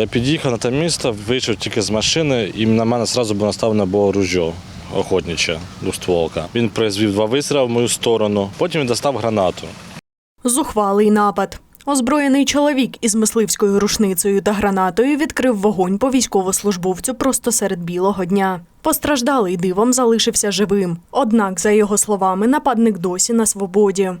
Я під'їхав на те місце, вийшов тільки з машини, і на мене одразу було наставлено було ружьо охотниче, двостволка. Він призвів два вистріли в мою сторону, потім він достав гранату. Зухвалий напад. Озброєний чоловік із мисливською рушницею та гранатою відкрив вогонь по військовослужбовцю просто серед білого дня. Постраждалий дивом залишився живим. Однак, за його словами, нападник досі на свободі.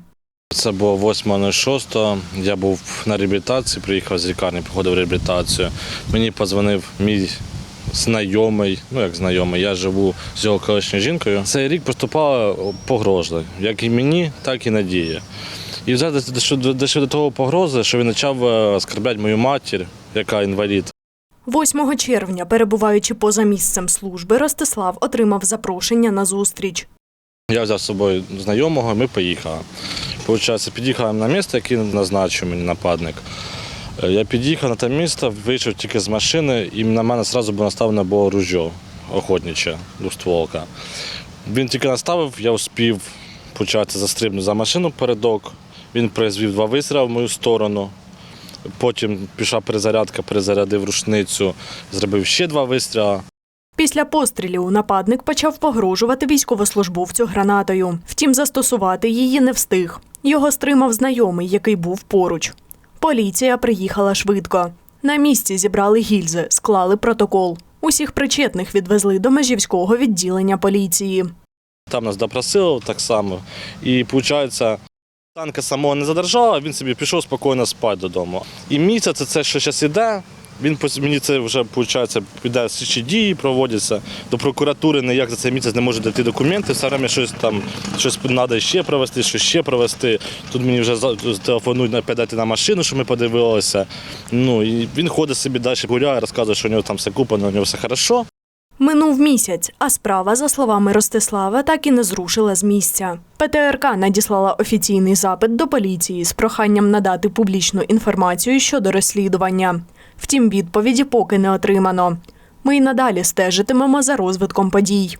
Це було 8.06. Я був на реабілітації, приїхав з лікарні, походив реабілітацію. Мені подзвонив мій знайомий, ну як знайомий, я живу з його колишньою жінкою. Цей рік поступала погроза, як і мені, так і Надії. І дійшло до- того погрози, що він почав е, оскорбляти мою матір, яка інвалід. 8 червня, перебуваючи поза місцем служби, Ростислав отримав запрошення на зустріч. Я взяв з собою знайомого, ми поїхали. Получається, під'їхав на місце, яке назначив мені нападник. Е, Я під'їхав на те місце, вийшов тільки з машини, і на мене одразу було наставлено було ружьо охотниче, двостволка. Він тільки наставив, я успів почати застрибнути за машину передок. Він призвів два вистріли в мою сторону. Потім пішла перезарядка, перезарядив рушницю, зробив ще два вистріли. Після пострілів нападник почав погрожувати військовослужбовцю гранатою. Втім, застосувати її не встиг. Його стримав знайомий, який був поруч. Поліція приїхала швидко. На місці зібрали гільзи, склали протокол. Усіх причетних відвезли до межівського відділення поліції. Там нас допросили так само. І виходить, танка самого не задержала, він собі пішов спокійно спати додому. І місяць це, що зараз іде. Він мені це вже виходить, піде слідчі дії, проводяться. До прокуратури ніяк за цей місяць не може дійти документи. Время щось там щось треба ще провести, щось ще провести. Тут мені вже телефонують на дати на машину, що ми подивилися. Ну і він ходить собі далі гуляє, розказує, що у нього там все куплено, у нього все хорошо. Минув місяць, а справа, за словами Ростислава, так і не зрушила з місця. ПТРК надіслала офіційний запит до поліції з проханням надати публічну інформацію щодо розслідування. Втім, відповіді поки не отримано. Ми й надалі стежитимемо за розвитком подій.